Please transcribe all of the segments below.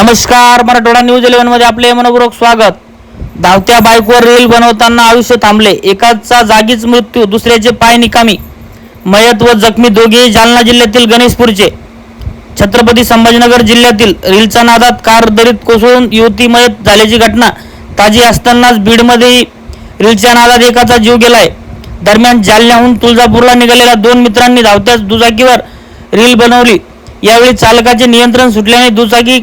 नमस्कार मराठवाडा न्यूज इलेव्हनमध्ये आपले मनपूर्वक स्वागत. धावत्या बाईकवर रील बनवताना आयुष्य थांबले. एकाचा जागीच मृत्यू दुसऱ्याचे पाय निकामी. मयत व जखमी दोघेही जालना जिल्ह्यातील गणेशपूरचे. छत्रपती संभाजीनगर जिल्ह्यातील रीलच्या नादात कार दरीत कोसळून युवती मयत झाल्याची घटना ताजी असतानाच बीडमध्येही रीलच्या नादात एकाचा जीव गेलाय. दरम्यान जालन्याहून तुळजापूरला निघालेल्या दोन मित्रांनी धावत्याच दुचाकीवर रील बनवली. यावेळी चालकाचे नियंत्रण सुटल्याने दुचाकी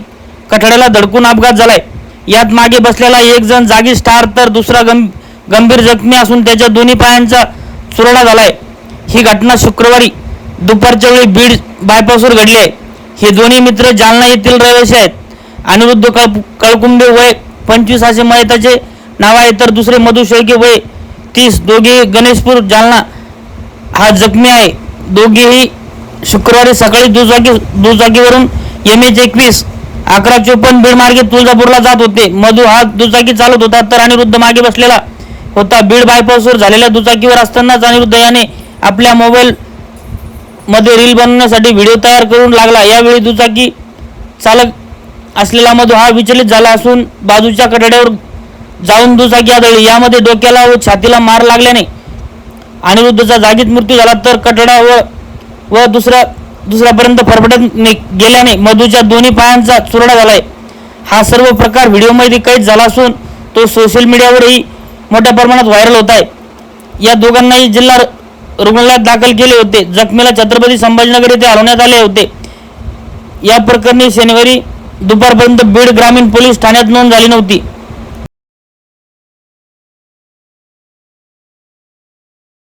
कठड्याला धडकून अपघात झालाय. यात मागे बसलेला एक जण जागी स्टार तर दुसरा गं गंभीर जखमी असून त्याच्या दोन्ही पायांचा चुरडा झालाय. ही घटना शुक्रवारी दुपारच्या वेळी बीड बायपासवर घडली आहे. हे दोन्ही मित्र जालना येथील रहिवासी आहेत. अनिरुद्ध कळ कळकुंबे वय पंचवीस असे मयताचे नाव आहे तर दुसरे मधु शेळके वय तीस. दोघे गणेशपूर जालना हा जखमी आहे. दोघेही शुक्रवारी सकाळी दुचाकी दुचाकीवरून एम एच एकवीस अकरा चोपन्न बीड मार्गे तुळजापूरला जात होते. मधु हा दुचाकी चालत होता तर अनिरुद्ध मागे बसलेला होता. बीड बायपासवर झालेल्या दुचाकीवर असतानाच अनिरुद्ध याने आपल्या मोबाईल मध्ये रील बनवण्यासाठी व्हिडिओ तयार करून लागला. यावेळी दुचाकी चालक असलेला मधु हा विचलित झाला असून बाजूच्या कठड्यावर जाऊन दुचाकी आदळली. यामध्ये डोक्याला व छातीला मार लागल्याने अनिरुद्धचा जागीच मृत्यू झाला तर कठडा व व दुसरा दुसऱ्यापर्यंत फरफटत गेल्याने मधूच्या दोन्ही पायांचा चुरडा झालाय. हा सर्व प्रकार व्हिडिओमध्ये कैद झाला असून तो सोशल मीडियावरही मोठ्या प्रमाणात व्हायरल होत आहे. या दोघांनाही जिल्हा रुग्णालयात दाखल केले होते. जखमीला छत्रपती संभाजीनगर येथे हलवण्यात आले होते. या प्रकरणी शनिवारी दुपारपर्यंत बीड ग्रामीण पोलीस ठाण्यात नोंद झाली नव्हती.